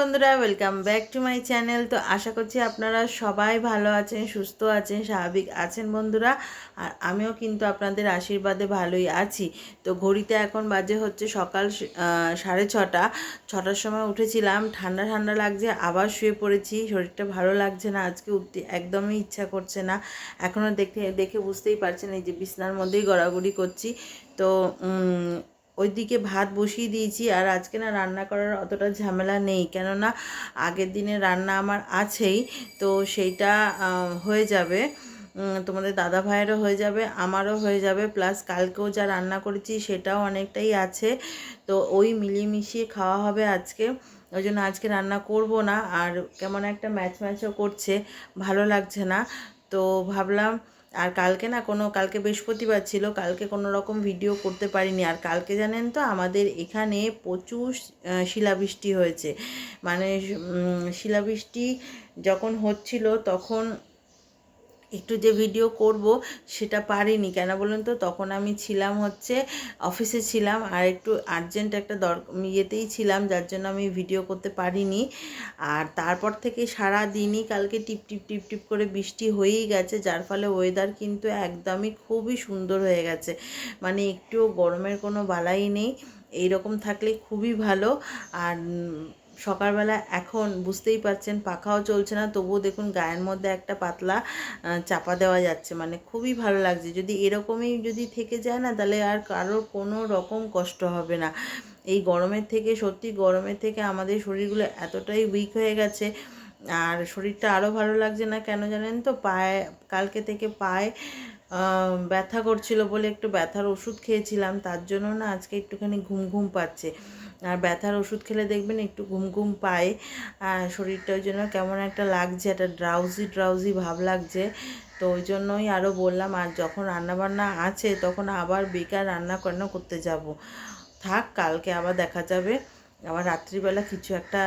বন্ধুরা welcome back to my channel তো আশা করছি আপনারা সবাই ভালো আছেন, সুস্থ আছেন, স্বাভাবিক আছেন বন্ধুরা, আর আমিও কিন্তু আপনাদের আশীর্বাদে ভালোই আছি। তো ঘড়িতে এখন বাজে হচ্ছে সকাল সাড়ে ছটা। ছটার সময় উঠেছিলাম, ঠান্ডা ঠান্ডা লাগছে, আবার শুয়ে পড়েছি, শরীরটা ভালো লাগছে না, আজকে উঠতে একদমই ইচ্ছা করছে না। এখনও দেখে দেখে বুঝতেই পারছেন, এই যে বিছনার মধ্যেই গড়াগড়ি করছি। তো ওইদিকে ভাত বসিয়ে দিয়েছি আর আজকে না রান্না করার অতটা ঝামেলা নেই। কেননা আগের দিনে রান্না আমার আছেই, তো সেইটা হয়ে যাবে। তোমাদের দাদা ভাইয়েরও হয়ে যাবে, আমারও হয়ে যাবে। প্লাস কালকেও যা রান্না করেছি সেটাও অনেকটাই আছে। তো ওই মিলিয়ে খাওয়া হবে আজকে। ওই জন্য আজকে রান্না করব না। আর কেমন একটা ম্যাচ ম্যাচও করছে, ভালো লাগছে না। তো ভাবলাম আর কালকে না কোনো, কালকে বৃহস্পতিবার ছিল, কালকে কোনো রকম ভিডিও করতে পারিনি। আর কালকে জানেন তো, আমাদের এখানে প্রচুর শিলাবৃষ্টি হয়েছে। মানে শিলাবৃষ্টি যখন হচ্ছিল তখন একটু যে ভিডিও করব, সেটা পারিনি। কেন বলুন তো? তখন আমি ছিলাম হচ্ছে অফিসে ছিলাম, আর একটু আর্জেন্ট একটা দর ইয়েতেই ছিলাম, যার জন্য আমি ভিডিও করতে পারিনি। আর তারপর থেকে সারা দিনই কালকে টিপ টিপ টিপ টিপ করে বৃষ্টি হয়েই গেছে, যার ফলে ওয়েদার কিন্তু একদমই খুবই সুন্দর হয়ে গেছে। মানে একটুও গরমের কোনো বালাই নেই, এইরকম থাকলে খুবই ভালো। আর সকালবেলা এখন বুঝতেই পারছেন, পাখাও চলছে না, তবুও দেখুন গায়ের মধ্যে একটা পাতলা চাপা দেওয়া যাচ্ছে। মানে খুবই ভালো লাগছে। যদি এরকমই যদি থেকে যায় না, তাহলে আর কারোর কোনো রকম কষ্ট হবে না। এই গরমের থেকে, সত্যি গরমের থেকে আমাদের শরীরগুলো এতটাই উইক হয়ে গেছে। আর শরীরটা আরও ভালো লাগছে না কেন জানেন তো? পায়ে, কালকে থেকে পায়ে ব্যথা করছিল বলে একটু ব্যথার ওষুধ খেয়েছিলাম। তার জন্য না আজকে একটুখানি ঘুম ঘুম পাচ্ছে। আর ব্যথার ওষুধ খেলে দেখবেন একটু ঘুম ঘুম পায়। আর শরীরটা ওই জন্য কেমন একটা লাগছে, একটা ড্রাউজি ড্রাউজি ভাব লাগছে। তো ওই জন্যই আরও বললাম, আর যখন রান্নাবান্না আছে তখন আবার বেকার রান্না করানো করতে যাব? থাক, কালকে আবার দেখা যাবে। আবার রাত্রিবেলা কিছু একটা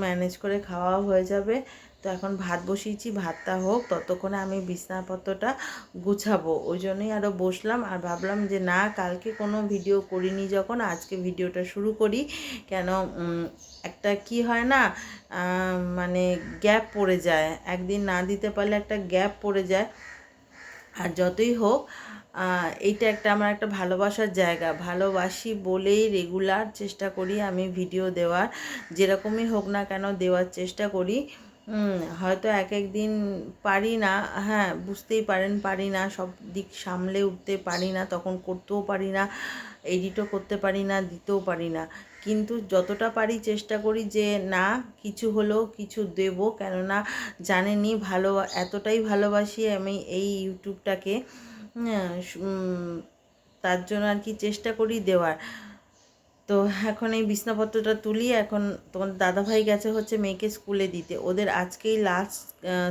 ম্যানেজ করে খাওয়া হয়ে যাবে। তো এখন ভাত বসিয়েছি, ভাতটা হোক, ততক্ষণে আমি বিছনাপত্রটা গুছাবো। ওই জন্যই আরও বসলাম আর ভাবলাম যে না, কালকে কোনো ভিডিও করিনি যখন, আজকে ভিডিওটা শুরু করি। কেন একটা কি হয় না মানে গ্যাপ পড়ে যায়। একদিন না দিতে পারলে একটা গ্যাপ পড়ে যায়। আর যতই হোক এইটা একটা আমার একটা ভালোবাসার জায়গা। ভালোবাসি বলেই রেগুলার চেষ্টা করি আমি ভিডিও দেওয়ার। যেরকমই হোক না কেন দেওয়ার চেষ্টা করি। হয়তো এক এক দিন পারি না হ্যাঁ বুঝতেই পারেন পারি না সব দিক সামলে উঠতে পারি না তখন করতেও পারি না এডিটও করতে পারি না দিতেও পারি না। কিন্তু যতটা পারি চেষ্টা করি যে না কিছু হলেও কিছু দেব কেননা জানেনই ভালো এতটাই ভালোবাসি আমি এই ইউটিউবটাকে হ্যাঁ, তার জন্য আর কি চেষ্টা করি দেওয়ার। তো এখন এই বিছনাপত্রটা তুলি, এখন তোমার দাদাভাই গেছে হচ্ছে মেয়েকে স্কুলে দিতে। ওদের আজকেই লাস্ট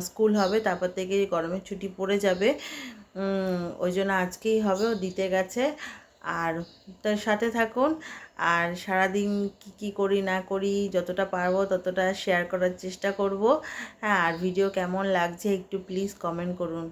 স্কুল হবে, তারপর থেকে গরমের ছুটি পড়ে যাবে। ওই জন্য আজকেই হবে, ও দিতে গেছে। আর তার সাথে থাকুন, আর সারাদিন কি কি করি না করি, যতটা পারব ততটা শেয়ার করার চেষ্টা করব। হ্যাঁ আর ভিডিও কেমন লাগছে একটু প্লিজ কমেন্ট করুন।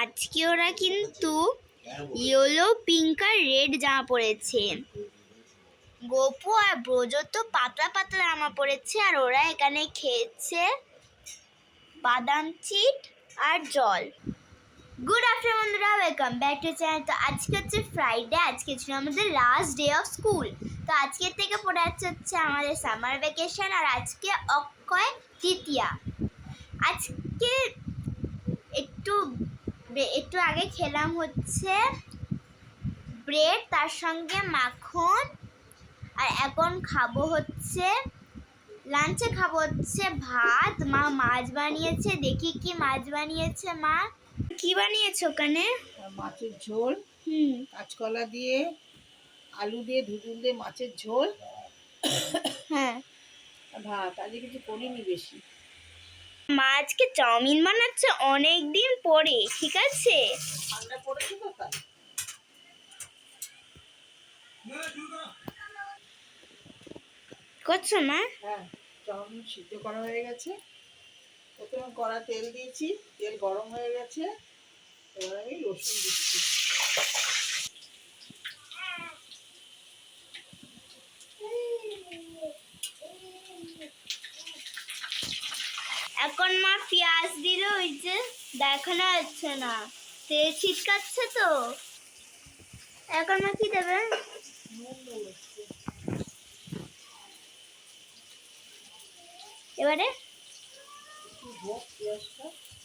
আজকে ওরা কিন্তু ইয়েলো পিঙ্ক আর রেড জামা পরেছে। গোপু আর ব্রজ তো পাতলা পাতলা জামা পরেছে আর ওরা এখানে খেয়েছে বাদাম চিট আর জল। গুড আফটার বন্ধুরা ওয়েলকাম ব্যাক টু চ্যানেল তো আজকে হচ্ছে ফ্রাইডে আজকে ছিল আমাদের লাস্ট ডে অফ স্কুল তো আজকের থেকে পড়ে যাচ্ছে হচ্ছে আমাদের সামার ভ্যাকেশন আর আজকে অক্ষয় তৃতীয়া। আজকে একটু একটু আগে খেলাম হচ্ছে ব্রেড তার সঙ্গে মাখন আর এখন খাব হচ্ছে লাঞ্চে খাব হচ্ছে ভাত। মা মাছ বানিয়েছে দেখি কি মাছ বানিয়েছে মা। কি বানিয়েছো ওখানে? মাছের ঝোল হুম। কাঁচকলা দিয়ে আলু দিয়ে ধুতুল দিয়ে মাছের ঝোল। হ্যাঁ। ভাত আজকে কিছু করিনি বেশি। মা আজকে চাউমিন বানাচ্ছে অনেক দিন পরে ঠিক আছে? করছ মা? হ্যাঁ চাউমিন সিদ্ধ করা হয়ে গেছে। প্রথমে কড়া তেল দিয়েছি তেল গরম হয়ে গেছে। এবার আমি রসুন দিচ্ছি। এখন মা পেঁয়াজ দিল ওই যে দেখানো যাচ্ছে না। তেল ছিটকাচ্ছে তো। এখন মা কি দেবে। এবারে?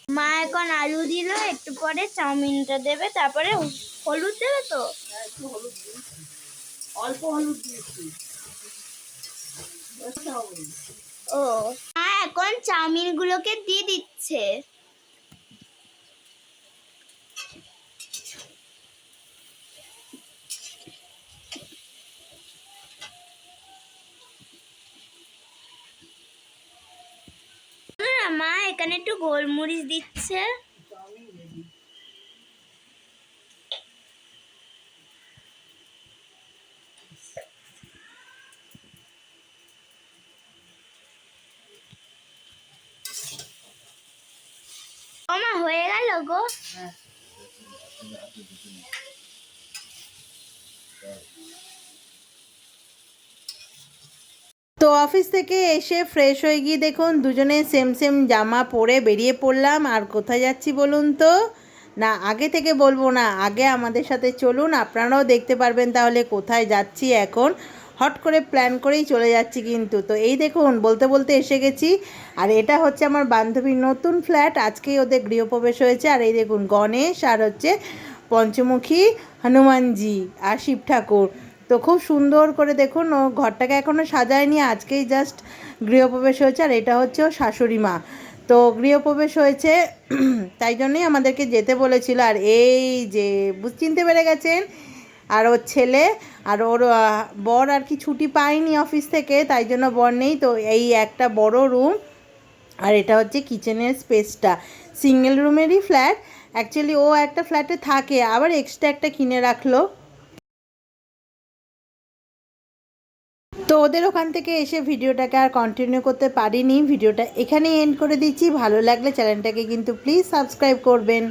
মা এখন আলু দিল একটু পরে চাউমিনটা দেবে তারপরে হলুদ দেবে তো? অল্প হলুদ দিয়েছি। ও। এখন চাউমিন গুলোকে দিয়ে দিচ্ছে। মা এখানে একটু গোলমরিচ দিচ্ছে। হয়ে গেল গো তো অফিস থেকে এসে ফ্রেশ হয়ে গিয়ে দেখুন, দুজনে সেম সেম জামা পরে বেরিয়ে পড়লাম। আর কোথায় যাচ্ছি বলুন তো? না, আগে থেকে বলব না, আগে আমাদের সাথে চলুন, আপনারাও দেখতে পারবেন তাহলে কোথায় যাচ্ছি এখন। হট করে প্ল্যান করেই চলে যাচ্ছি কিন্তু। তো এই দেখুন, বলতে বলতে এসে গেছি। আর এটা হচ্ছে আমার বান্ধবীর নতুন ফ্ল্যাট আজকেই ওদের গৃহপ্রবেশ হয়েছে। আর এই দেখুন, গণেশ আর হচ্ছে পঞ্চমুখী হনুমানজি আর শিব ঠাকুর। তো খুব সুন্দর করে দেখুন, ও ঘরটাকে এখনও সাজায়নি। আজকেই জাস্ট গৃহপ্রবেশ হয়েছে। আর এটা হচ্ছে ও শাশুড়ি মা। তো গৃহপ্রবেশ হয়েছে, তাই জন্যই আমাদেরকে যেতে বলেছিল। আর এই যে চিনতে পেরে গেছেন? আর ওর ছেলে আর ওর বর আর কি ছুটি পায়নি অফিস থেকে, তাই জন্য বর নেই। তো এই একটা বড় রুম, আর এটা হচ্ছে কিচেনের স্পেসটা। সিঙ্গেল রুমেরই ফ্ল্যাট। অ্যাকচুয়ালি ও একটা ফ্ল্যাটে থাকে, আবার এক্সট্রা একটা কিনে রাখল। তো ওদের ওখান থেকে এসে ভিডিওটাকে আর কন্টিনিউ করতে পারিনি। ভিডিওটা এখানেই এন্ড করে দিচ্ছি। ভালো লাগলে চ্যানেলটাকে কিন্তু প্লিজ সাবস্ক্রাইব করবেন।